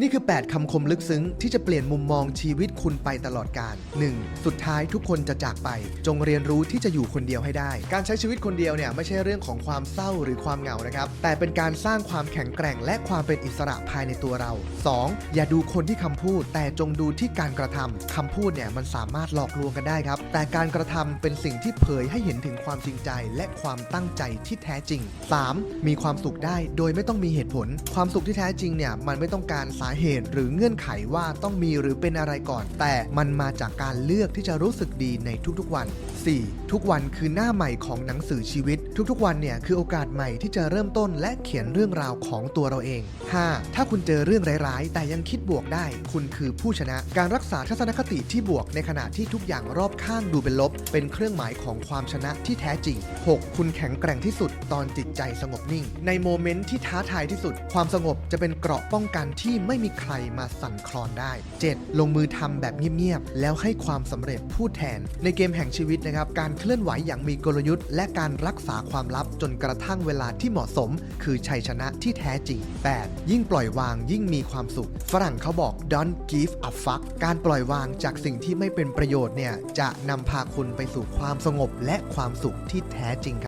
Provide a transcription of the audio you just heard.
นี่คือ 8 คำคมลึกซึ้ง ที่จะเปลี่ยนมุมมองชีวิตคุณไปตลอดกาล 1. สุดท้ายทุกคนจะจากไป จงเรียนรู้ที่จะอยู่คนเดียวให้ได้ การใช้ชีวิตคนเดียวเนี่ยไม่ใช่เรื่องของความเศร้าหรือความเหงานะครับ แต่เป็นการสร้างความแข็งแกร่งและความเป็นอิสระภายในตัวเรา 2. อย่าดูคนที่คำพูด แต่จงดูที่การกระทำคำพูดเนี่ยมันสามารถหลอกลวงกันได้ครับ แต่การกระทำเป็นสิ่งที่เผยให้เห็นถึงความจริงใจ และความตั้งใจที่แท้จริง 3. มีความสุขได้โดยไม่ต้องมีเหตุผล ความสุขที่แท้จริงเนี่ยมันไม่ต้องการสาเหตุหรือเงื่อนไขว่าต้องมีหรือเป็นอะไรก่อน แต่มันมาจากการเลือกที่จะรู้สึกดีในทุกๆวัน 4. ทุกวันคือหน้าใหม่ของหนังสือชีวิต ทุกๆ วันเนี่ยคือโอกาสใหม่ที่จะเริ่มต้นและเขียนเรื่องราวของตัวเราเอง 5. ถ้าคุณเจอเรื่องร้ายๆ แต่ยังคิดบวกได้ คุณคือผู้ชนะ การรักษาทัศนคติที่บวกในขณะที่ทุกอย่างรอบข้างดูเป็นลบ เป็นเครื่องหมายของความชนะที่แท้จริง 6. คุณแข็งแกร่งที่สุดตอนจิตใจสงบนิ่ง ในโมเมนต์ที่ท้าทายที่สุด ความสงบจะเป็นเกราะป้องกันที่ไม่มีใครมาสั่นคลอนได้ 7. ลงมือทำแบบเงียบๆแล้วให้ความสำเร็จพูดแทน ในเกมแห่งชีวิตนะครับการเคลื่อนไหวอย่างมีกลยุทธ์ และการรักษาความลับจนกระทั่งเวลาที่เหมาะสม คือชัยชนะที่แท้จริง 8. ยิ่งปล่อยวางยิ่งมีความสุข ฝรั่งเขาบอก don't give a fuck การปล่อยวางจากสิ่งที่ไม่เป็นประโยชน์เนี่ยจะนำพาคุณไปสู่ความสงบและความสุขที่แท้จริงครับ